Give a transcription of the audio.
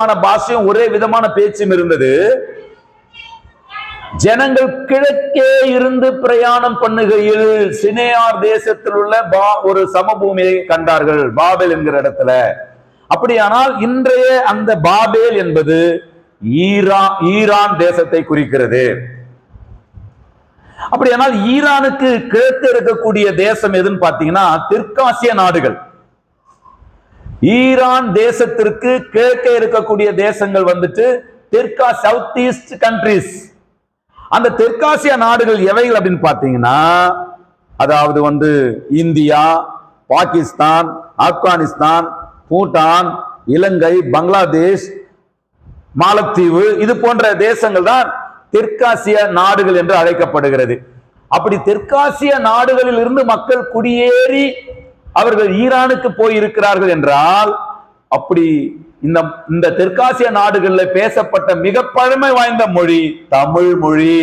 பாஷையும் ஒரே விதமான பேச்சும் இருந்தது. ஜனங்கள் கிழக்கே இருந்து பிரயாணம் பண்ணுகையில் சினேயார் தேசத்தில் உள்ள பா ஒரு சமபூமியை கண்டார்கள் பாபேல் என்கிற இடத்துல. அப்படியானால் இன்றைய அந்த பாபேல் என்பது ஈரான் ஈரான் தேசத்தை குறிக்கிறது. அப்படியானால் ஈரானுக்கு கிழக்கு இருக்கக்கூடிய தேசம் எதுன்னு பாத்தீங்கன்னா தெற்காசிய நாடுகள். ஈரான் தேசத்திற்கு கிழக்கே இருக்கக்கூடிய தேசங்கள் வந்துட்டு தெற்கா சவுத் ஈஸ்ட் கண்ட்ரிஸ் அந்த தெற்காசிய நாடுகள் எவைகள் அப்படின்னு பார்த்தீங்கன்னா அதாவது வந்து இந்தியா பாகிஸ்தான் ஆப்கானிஸ்தான் பூட்டான் இலங்கை பங்களாதேஷ் மாலத்தீவு இது போன்ற தேசங்கள் தான் தெற்காசிய நாடுகள் என்று அழைக்கப்படுகிறது. அப்படி தெற்காசிய நாடுகளில் இருந்து மக்கள் குடியேறி அவர்கள் ஈரானுக்கு போயிருக்கிறார்கள் என்றால் அப்படி இந்த இந்த தெற்காசிய நாடுகளில் பேசப்பட்ட மிக பழமை வாய்ந்த மொழி தமிழ் மொழி.